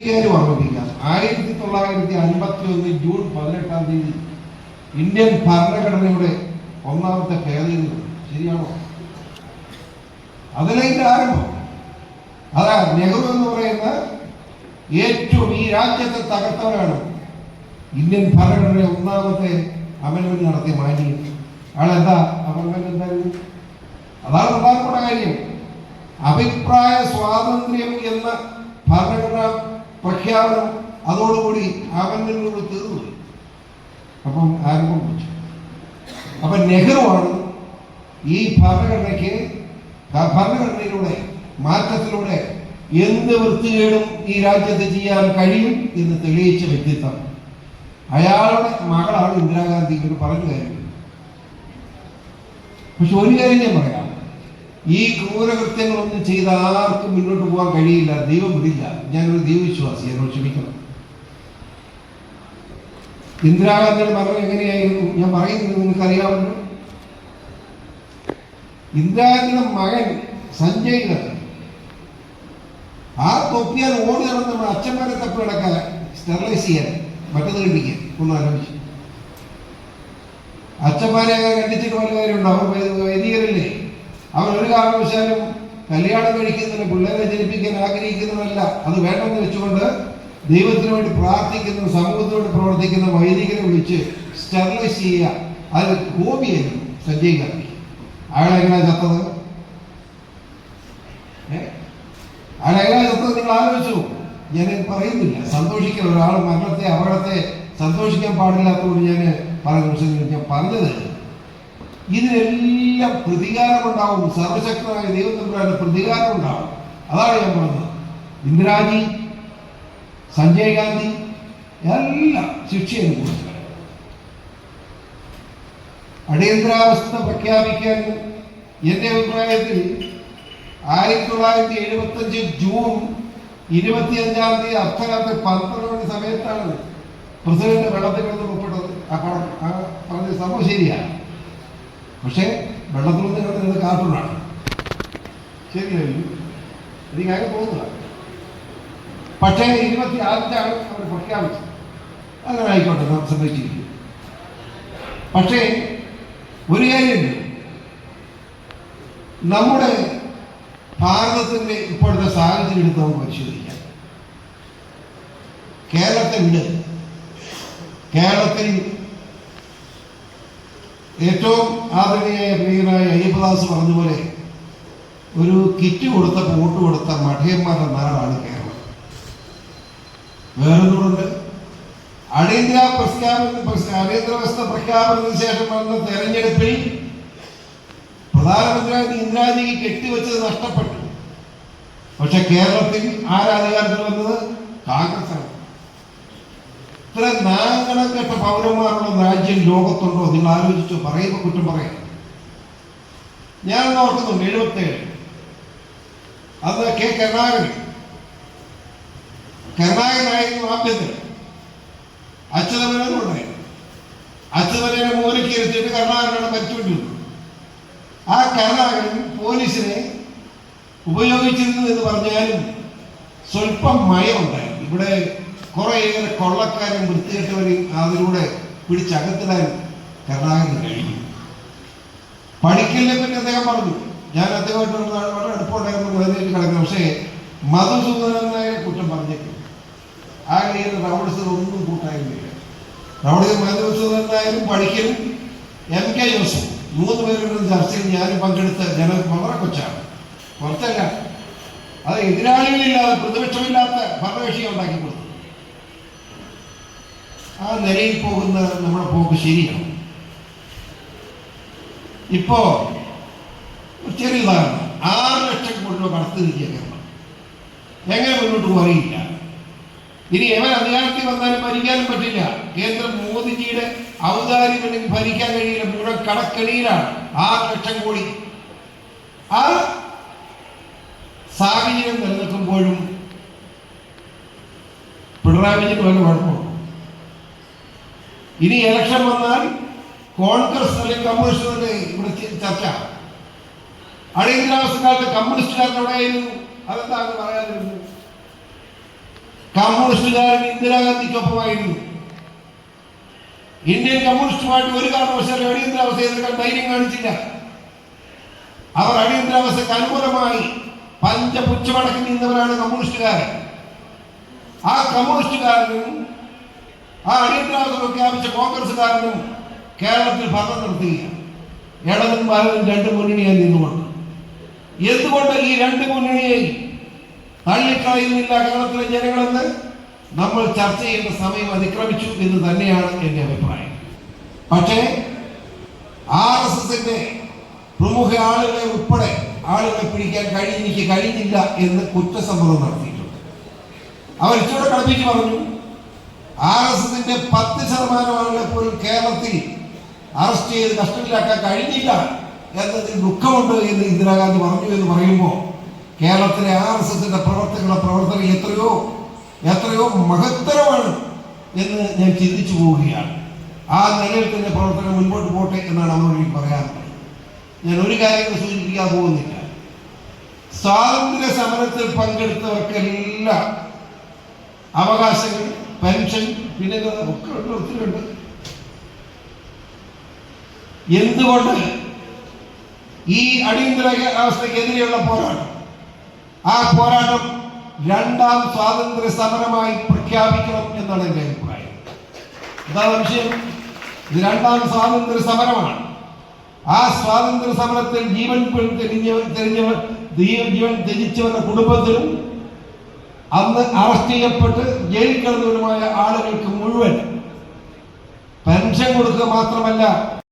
ഓർമ്മിപ്പിക്കാം ആയിരത്തി തൊള്ളായിരത്തി അൻപത്തി ഒന്ന് ജൂൺ പതിനെട്ടാം തീയതി ഇന്ത്യൻ ഭരണഘടനയുടെ ഒന്നാമത്തെ ഭേദഗതി. ശരിയാണോ? അതിലേക്ക് ആരംഭം. അതാ നെഹ്റു എന്ന് പറയുന്ന ഏറ്റവും ഈ രാജ്യത്തെ തകർത്തവരാണ് ഇന്ത്യൻ ഭരണഘടനയുടെ ഒന്നാമത്തെ അമൻമെന്റ് നടത്തിയ മാന്യം. അയാളെന്താ അമൻമെന്റ് എന്തായിരുന്നു? അതാണ് പ്രധാനപ്പെട്ട കാര്യം. അഭിപ്രായ സ്വാതന്ത്ര്യം എന്ന ഭരണഘടന പ്രഖ്യാപനം അതോടുകൂടി അമൻമെന്റിനോട് തീർന്നു അപ്പം ആരംഭം വെച്ചു അപ്പം നെഹ്റുവാണ് ഈ ഭരണഘടനയ്ക്ക് ഭരണഘടനയിലൂടെ മാറ്റത്തിലൂടെ എന്ത് വൃത്തികേടും ഈ രാജ്യത്ത് ചെയ്യാൻ കഴിയും എന്ന് തെളിയിച്ച വ്യക്തിത്വം. അയാളുടെ മകളാണ് ഇന്ദിരാഗാന്ധി ഇവർ പറഞ്ഞു കാര്യം. പക്ഷെ ഒരു കാര്യം ഞാൻ പറയാം. ഈ ക്രൂരകൃത്യങ്ങളൊന്നും ചെയ്ത ആർക്കും മുന്നോട്ട് പോകാൻ കഴിയില്ല. ദൈവം വിടില്ല. ഞാനൊരു ദൈവവിശ്വാസി എന്നോട് ക്ഷമിക്കണം. ഇന്ദിരാഗാന്ധിയുടെ മരണം എങ്ങനെയായിരുന്നു? ഞാൻ പറയുന്നത് നിങ്ങൾക്ക് അറിയാമല്ലോ ഇന്ദിരാഗാന്ധിയുടെ മകൻ സഞ്ജയ് ദത്ത് ആ തൊപ്പിയാൽ ഓടി നടന്ന് അച്ഛന്മാരെ തപ്പി കിടക്കാൻ സ്റ്റെറിലൈസ് ചെയ്യാൻ മറ്റത് കണ്ടിക്കാൻ ഒന്ന് ആലോചിച്ചു. അച്ഛന്മാരെ അങ്ങനെ കണ്ടിച്ചിട്ട് വല്ല കാര്യമുണ്ടോ. അവർ വൈദികരല്ലേ? അവർ ഒരു കാരണവശാലും കല്യാണം കഴിക്കുന്നതിന് പിള്ളേരെ ജനിപ്പിക്കാൻ ആഗ്രഹിക്കുന്നതല്ല. അത് വേണ്ടെന്ന് വെച്ചുകൊണ്ട് ദൈവത്തിന് വേണ്ടി പ്രാർത്ഥിക്കുന്ന സമൂഹത്തിന് പ്രവർത്തിക്കുന്ന വൈദികരെ വിളിച്ച് സ്റ്റെറിലൈസ് ചെയ്യുക. അത് ഹോബിയായിരുന്നു സഞ്ജയ് ഗാന്ധി അയാളെങ്ങനെ ചത്തത്? അയാളെങ്ങനെ ചത്തത് നിങ്ങൾ ആലോചിച്ചു. ഞാൻ പറയുന്നില്ല. സന്തോഷിക്കണം ഒരാൾ മരണത്തെ അപകടത്തെ സന്തോഷിക്കാൻ പാടില്ലാത്തതുകൊണ്ട് ഞാൻ പല പക്ഷേ ഞാൻ പറഞ്ഞത് ഇതിനെല്ലാം പ്രതികാരമുണ്ടാവും. സർവശക്തനായ ദൈവം തമ്പുരാന്റെ പ്രതികാരം ഉണ്ടാവും അതാണ് ഞാൻ പറഞ്ഞത്. ഇന്ദിരാജി സഞ്ജയ് ഗാന്ധി എല്ലാം ശിക്ഷ അനുഭവിച്ചു അടിയന്തരാവസ്ഥ പ്രഖ്യാപിക്കാൻ എന്റെ അഭിപ്രായത്തിൽ ആയിരത്തി തൊള്ളായിരത്തി എഴുപത്തി അഞ്ച് ജൂൺ ഇരുപത്തിയഞ്ചാം തീയതി അർദ്ധരാത്രി പന്ത്രണ്ട് മണി സമയത്താണ് പ്രസിഡന്റ് വെള്ളത്തിൽ കിടന്ന് പുറപ്പെട്ടത് ആ പടം ആ പറഞ്ഞ സംഭവം ശരിയാണ്. പക്ഷേ വെള്ളത്തിലൊന്നും കിടക്കുന്നത് കാർട്ടൂണാണ്. ശരിയല്ലോ? എനിക്ക് അങ്ങനെ തോന്നുക പക്ഷേ ഇരുപത്തി ആറിലാണ് അവർ പ്രഖ്യാപിച്ചത് അങ്ങനെ ആയിക്കോട്ടെ നാം സംഭവിച്ചിരിക്കും. പക്ഷേ ഒരു കാര്യമുണ്ട് നമ്മുടെ ഭാരതത്തിന്റെ ഇപ്പോഴത്തെ സാഹചര്യം എടുത്ത് നമുക്ക് പരിശോധിക്കാം. കേരളത്തെ വിട് കേരളത്തിൽ ഏറ്റവും ആദരണീയായ പ്രിയനായ അയ്യപ്പദാസ് പറഞ്ഞ പോലെ ഒരു കിറ്റ് കൊടുത്ത വോട്ട് കൊടുത്ത മഠയന്മാരുടെ നാടാണ് കേരളം. വേറൊന്നുകൊണ്ട് അടിയന്തര പ്രഖ്യാപന പ്രഖ്യാ- അടിയന്തരാവസ്ഥ പ്രഖ്യാപനത്തിന് ശേഷം വന്ന തെരഞ്ഞെടുപ്പിൽ പ്രധാനമന്ത്രി ഇന്ദിരാജിക്ക് കെട്ടിവെച്ചത് നഷ്ടപ്പെട്ടു. പക്ഷെ കേരളത്തിൽ ആരാധികാരത്തിൽ വന്നത് കോൺഗ്രസ് ആണ് ഇത്ര നാങ്കണം കെട്ട പൗരന്മാരുള്ള രാജ്യം ലോകത്തുണ്ടോ? നിങ്ങൾ ആലോചിച്ചോ പറയുമ്പോൾ കുറ്റം പറയാം. ഞാൻ ഓർക്കുന്നുണ്ട് എഴുപത്തേഴ്. അത് കെ കരുണാകരൻ. കരുണാകരനായിരുന്നു ആഭ്യന്തരം അച്യുതമനും ഉണ്ടായിരുന്നു. അച്യുതമനെ മൂലയ്ക്ക് ഇരുത്തിയിട്ട് കരുണാകരനാണ് മരിച്ചുകൊണ്ടിരുന്നത് ആ കരുണാകരൻ പോലീസിനെ ഉപയോഗിച്ചിരുന്നു എന്ന് പറഞ്ഞാലും സ്വല്പം മയമുണ്ടായിരുന്നു. ഇവിടെ കുറേയേറെ കൊള്ളക്കാരും വൃത്തികെട്ടവരെയും അതിലൂടെ പിടിച്ചകത്തിടാൻ കരുണാകരന് കഴിഞ്ഞു പഠിക്കില്ല പറ്റി അദ്ദേഹം പറഞ്ഞു. ഞാൻ അദ്ദേഹമായിട്ട് വളരെ അടുപ്പമുണ്ടായിരുന്നു അതിലേക്ക് കിടക്കുന്നു പക്ഷേ മധുസൂദനൻ നായരെ കുറ്റം പറഞ്ഞിട്ടില്ല. ആ കയ്യിൽ റൗഡ്സ് ഒന്നും കൂട്ടായിരുന്നില്ല റൗഡി മധുസൂദനായാലും പഠിക്കലും എം കെ ജോസഫ് മൂന്ന് പേരുടെ ചർച്ചയിൽ ഞാനും പങ്കെടുത്ത ജനം വളരെ കൊച്ചാണ്. കുറച്ചല്ല അത് എതിരാളികളില്ലാതെ പ്രതിപക്ഷമില്ലാത്ത ഭരണകക്ഷിയെ ഉണ്ടാക്കി കൊടുത്തു ആ നിലയിൽ പോകുന്ന നമ്മുടെ പോക്ക് ശരിയാണ്. ഇപ്പോ ചെറിയ ഉദാഹരണം. ആറ് ലക്ഷം കോടി രൂപ കടത്തി നിൽക്കുക കേരളം. എങ്ങനെ മുന്നോട്ട് പോറിയില്ല ഇനി എവൻ അധികാരത്തിൽ വന്നാലും ഭരിക്കാനും പറ്റില്ല. കേന്ദ്രം മോദിജിയുടെ ഉണ്ടെങ്കിൽ ഭരിക്കാൻ കഴിയില്ല. മുഴുവൻ കടക്കണിയിലാണ്. ആറ് ലക്ഷം കോടി. ആ സാഹചര്യം നിലനിൽക്കുമ്പോഴും പിണറായി വിജയൻ വല്ല കുഴപ്പമുണ്ടോ ഇനി ഇലക്ഷൻ വന്നാൽ കോൺഗ്രസ് അല്ലെങ്കിൽ കമ്മ്യൂണിസ്റ്റ് ഇവിടെ ചർച്ച. അടിയന്തരാവസ്ഥ കാലത്ത് കമ്മ്യൂണിസ്റ്റുകാരുടെ എവിടെയായിരുന്നു അതെന്താ അങ്ങ് പറയാതിരുന്നു കമ്മ്യൂണിസ്റ്റുകാരൻ ഇന്ദിരാഗാന്ധിക്കൊപ്പമായിരുന്നു. ഇന്ത്യൻ കമ്മ്യൂണിസ്റ്റ് പാർട്ടി ഒരു കാരണവശാലും അടിയന്തരാവസ്ഥ എതിർക്കാൻ ധൈര്യം കാണിച്ചില്ല. അവർ അടിയന്തരാവസ്ഥയ്ക്ക് അനുകൂലമായി പഞ്ചപുച്ഛമടക്കി നിന്നവരാണ് കമ്മ്യൂണിസ്റ്റുകാരൻ ആ കമ്മ്യൂണിസ്റ്റുകാരനും ആ അടിയന്തരാവസ്ഥ പ്രഖ്യാപിച്ച കോൺഗ്രസ്സുകാരനും കേരളത്തിൽ ഭരണം നടത്തുകയാണ് ഇടതും വലതും രണ്ട് മുന്നണിയായി നിന്നുകൊണ്ട്. എന്തുകൊണ്ട് ഈ രണ്ട് മുന്നണിയെ തള്ളിക്കളയുന്നില്ല കേരളത്തിലെ ജനങ്ങളെന്ന്? നമ്മൾ ചർച്ച ചെയ്യുന്ന സമയം അതിക്രമിച്ചു എന്ന് തന്നെയാണ് എന്റെ അഭിപ്രായം. പക്ഷേ ആർ എസ് എസിന്റെ പ്രമുഖ ആളുകളെ ഉൾപ്പെടെ ആളുകളെ പിടിക്കാൻ കഴിഞ്ഞെനിക്ക് കഴിഞ്ഞില്ല എന്ന് കുറ്റസമ്മതം നടത്തിയിട്ടുണ്ട്. അവർ ഇച്ചിരി കളിപ്പിച്ച് പറഞ്ഞു ആർ എസ് എസിന്റെ പത്ത് ശതമാനം ആളുകളെ പോലും കേരളത്തിൽ അറസ്റ്റ് ചെയ്ത് കസ്റ്റഡിയിലാക്കാൻ കഴിഞ്ഞില്ല എന്നതിൽ ദുഃഖമുണ്ട് എന്ന് ഇന്ദിരാഗാന്ധി പറഞ്ഞു എന്ന് പറയുമ്പോൾ കേരളത്തിലെ ആർ എസ് എസിന്റെ പ്രവർത്തകരുടെ പ്രവർത്തനം എത്രയോ എത്രയോ മഹത്തരമാണ് എന്ന് ഞാൻ ചിന്തിച്ചു പോവുകയാണ്. ആ നിലയിൽ തന്നെ പ്രവർത്തനം മുൻപോട്ട് പോട്ടെ എന്നാണ് അവരോട് എനിക്ക് പറയാറുള്ളത് ഞാൻ ഒരു കാര്യം സൂചിപ്പിക്കാൻ പോകുന്നില്ല. സ്വാതന്ത്ര്യ സമരത്തിൽ പങ്കെടുത്തവർക്കെല്ലാം അവകാശങ്ങൾ പെൻഷൻ പിന്നെ ഒക്കെ ഒത്തിരി ഉണ്ട് എന്തുകൊണ്ട് ഈ അടിയന്തര അവസ്ഥക്കെതിരെയുള്ള പോരാട്ടം? ആ പോരാട്ടം രണ്ടാം സ്വാതന്ത്ര്യ സമരമായി പ്രഖ്യാപിക്കണം എന്നാണ് എന്റെ അഭിപ്രായം. എന്താണ് വിഷയം. ഇത് രണ്ടാം സ്വാതന്ത്ര്യ സമരമാണ്. ആ സ്വാതന്ത്ര്യ സമരത്തിൽ ജീവൻ തെരഞ്ഞവർ ജീവൻ ജീവൻ ത്യജിച്ചവരുടെ കുടുംബത്തിലും അന്ന് അറസ്റ്റ് ചെയ്യപ്പെട്ട് ജയിലിൽ കിടന്നവരുമായ ആളുകൾക്ക് മുഴുവൻ പെൻഷൻ കൊടുക്കുക മാത്രമല്ല